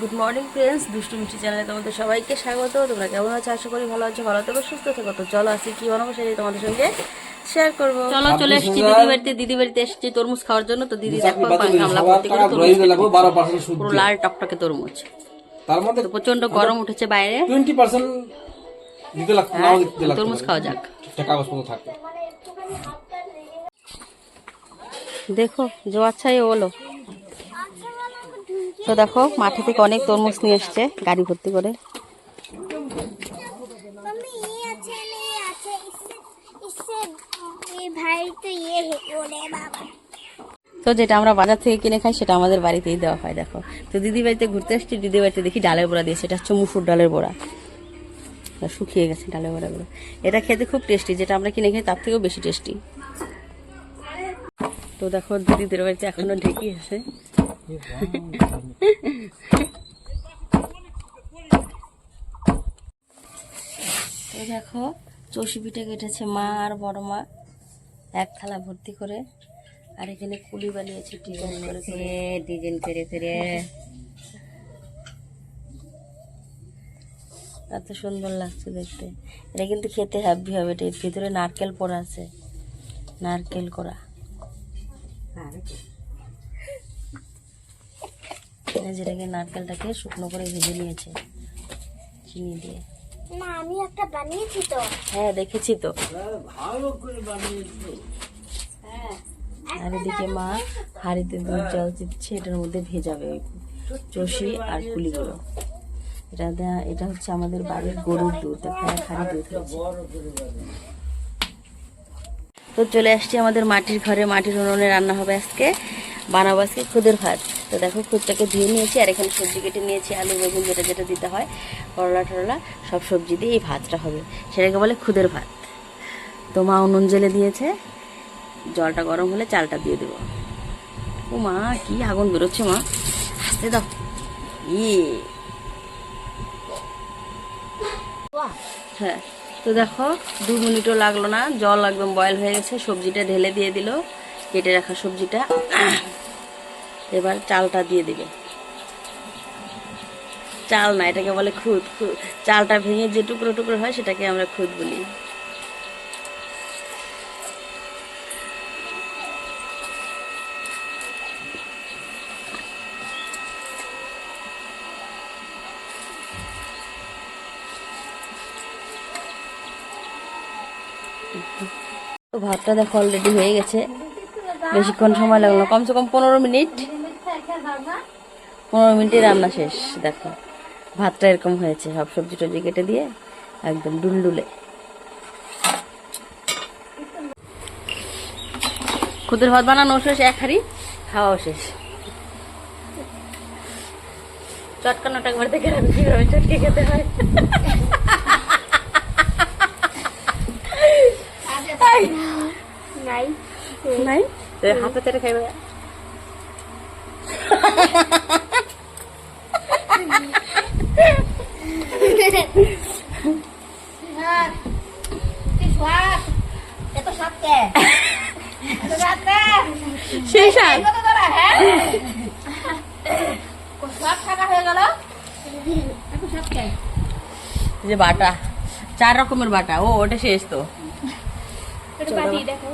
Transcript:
Good morning friends দুষ্টু মিষ্টি চ্যানেলে তোমাদের সবাইকে স্বাগত। তোমরা কেমন আছো? আশা করি ভালো আছো ভালো থাকো সুস্থ থাকো। তো চলো আসি কি বানাবো সেটাই তোমাদের সঙ্গে শেয়ার করব। চলো চলে এসেছি দিদি বাড়িতে। দিদি বাড়িতে এসেছি তরমুজ খাওয়ার জন্য। তো দিদি দেখো গামলা করতে করে তরমুজ পুরো লাল টকটকে তরমুজ। তার মধ্যে তো প্রচণ্ড আচ্ছা, গরম উঠেছে বাইরে। 20% দিতে লাগতো নাও হ্যাঁ, দিতে লাগতো তরমুজ খাওয়া যাক। টাকা কাগজপত্র থাকবে। দেখো জোয়ার হলো। তো দেখো মাঠে থেকে অনেক তরমুজ নিয়ে এসছে গাড়ি ভর্তি করে। তো যেটা আমরা বাজার থেকে কিনে খাই সেটা আমাদের বাড়িতেই দেওয়া হয় দেখো। তো দিদি বাড়িতে ঘুরতে আসছি দিদি বাড়িতে দেখি ডালের বড়া দিয়েছে এটা হচ্ছে মুসুর ডালের বড়া। শুকিয়ে গেছে ডালের বড়াগুলো। এটা খেতে খুব টেস্টি যেটা আমরা কিনে খাই তার থেকেও বেশি টেস্টি। তো দেখো দিদিদের বাড়িতে এখনও ঢেকি আছে। তো দেখো চষি পিঠে কেটেছে মা আর বড় মা। এক থালা ভর্তি করে আর এখানে কুলি বানিয়েছে ডিজাইন করে করে। ডিজাইন করে করে। এত সুন্দর লাগছে দেখতে। এটা কিন্তু খেতে হ্যাপি হবে এটা ভিতরে নারকেল পড়া আছে। নারকেল করা এটা যেটাকে নারকেলটাকে শুকনো করে ভেজে নিয়েছে চিনি দিয়ে। না আমি একটা বানিয়েছি তো। হ্যাঁ দেখেছি তো। আর এদিকে মা হাঁড়িতে দুধ জল দিচ্ছে এটার মধ্যে ভেজাবে চষি আর কুলিগুলো এটা দেয়া- এটা হচ্ছে আমাদের বাড়ির গরুর দুধ এক হাঁড়ি দুধ হয়েছে। তো চলে আসছি আমাদের মাটির ঘরে মাটির উনুনে রান্না হবে আজকে বানাবো আজকে খুদের ভাত। তো দেখো খুদটাকে ধুয়ে নিয়েছি, আর এখানে সবজি কেটে নিয়েছি, আলু, বেগুন যেটা যেটা দিতে হয়, করলা টরলা, সব সবজি দিয়ে এই ভাতটা হবে। সেটাকে বলে খুদের ভাত। তো মা উনুন জেলে দিয়েছে, জলটা গরম হলে চালটা দিয়ে দেবো। ও মা, কি আগুন বেরোচ্ছে মা। আসতে দাও। ইয়ে। হ্যাঁ তো দেখো, দু মিনিটও লাগল না, জল একদম বয়েল হয়ে গেছে, সবজিটা ঢেলে দিয়ে দিল, কেটে রাখা সবজিটা। এবার চালটা দিয়ে দিবে। চাল না, এটাকে বলে খুদ। চালটা ভেঙে যে টুকরো টুকরো হয় সেটাকে আমরা খুদ বলি। ভাতটা দেখো অলরেডি হয়ে গেছে। বেশিক্ষণ সময় লাগল কমসে কম পনেরো মিনিট। পনেরো মিনিটে রান্না শেষ দেখো। ভাতটা এরকম হয়েছে সব সবজি টবজি কেটে দিয়ে একদম ডুলডুলে। খুদের ভাত বানানো শেষ এক হাড়ি খাওয়াও শেষ। চটকানোটা একবার দেখে রাখবি কীভাবে চটকে খেতে হয়। নাই। নাই? হাতে চেটে খাইবে। যে বাটা চার রকমের বাটা ও ওটা শেষ তো একটু বাটি দেখো